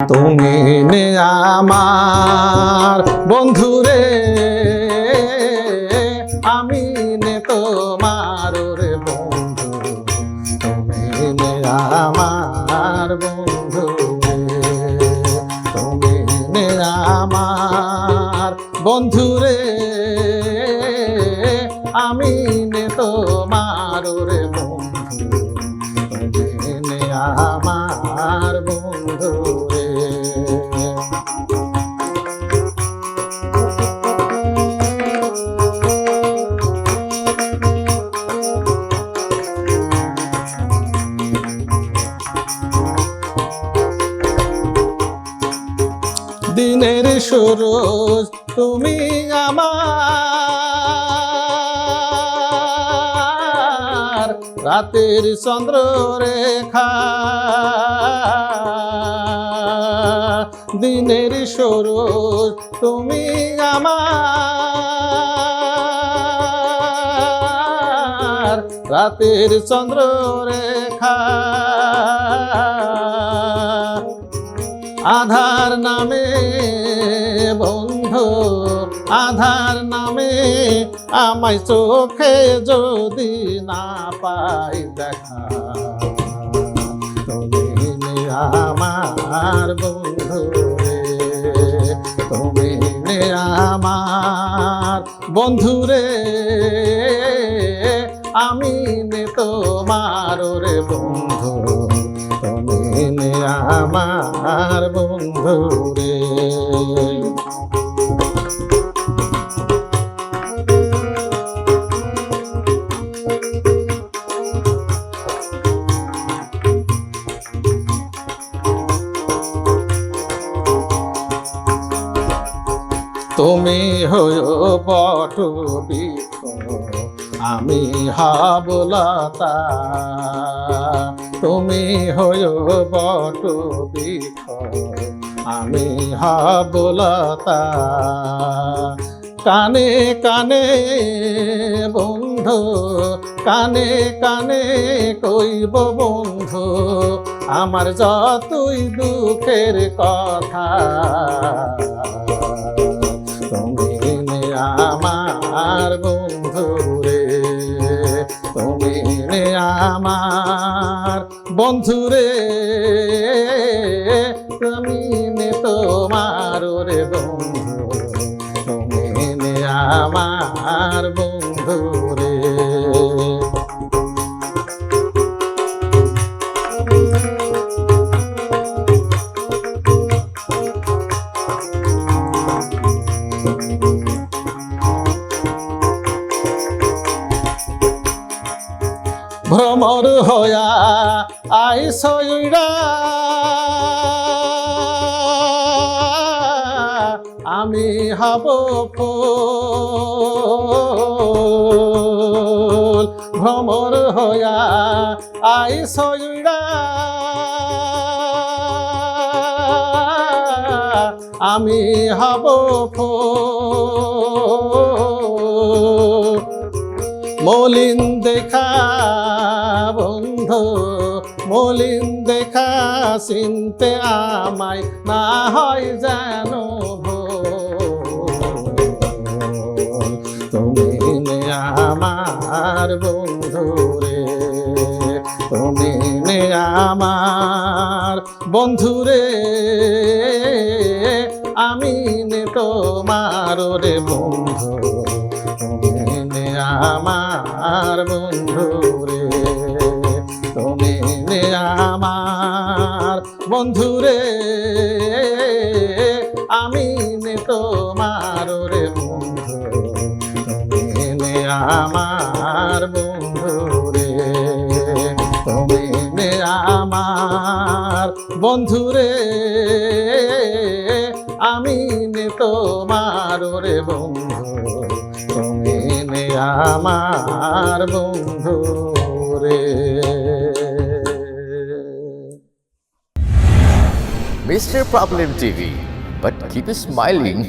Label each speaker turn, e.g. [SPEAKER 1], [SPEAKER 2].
[SPEAKER 1] তুমি নে আমার বন্ধুরে, আমি নে তোমার রে বন্ধু তুমি নে আমার বন্ধু রে তুমি নে আমার বন্ধুরে, আমি নে তোমার রে বন্ধু তুমি নে আমার বন্ধু দিনের সরোজ তুমি আমার। রাতের চন্দ্র রেখা দিনের সরোজ তুমি আমার। রাতের চন্দ্র রেখা আধার নামে বন্ধু, আধার নামে আমায় চোখে যদি না পাই দেখা। তুমি আমার বন্ধু তুমি আমার বন্ধু রে, আমি নে তোমার রে বন্ধু। তুমি আমার বন্ধু রে। তুমি হয়ো বট আমি হাবলতা। তুমি হয়ো বট বৃক্ষ আমি হাবলতা। কানে কানে বন্ধু, কানে কানে কইব বন্ধু, আমার যতই দুঃখের কথা। আমার। বন্ধু রে তুমি নে তোমার রে বন্ধু। তুমি আমার বন্ধু ভ্রমর হয়া আই সইরা আমি হব ফুল। ভ্রমর হয়া আই সইরা আমি হব ফুল। মলিন দেখা বন্ধু, মলিন দেখা চিনতে আমায় না হয় যেন। তুমি আমার বন্ধু রে, তুমি আমার বন্ধু রে, আমি নে তোমার রে বন্ধু আমার বন্ধু রে, তুমি নে আমার বন্ধু রে। আমি নে তোমার রে বন্ধু, তুমি নে আমার বন্ধু রে। তুমি নে আমার বন্ধু রে, আমি নে তোমার রে বন্ধু। আমার বন্ধু রে
[SPEAKER 2] Mr. Problem TV. But keep smiling.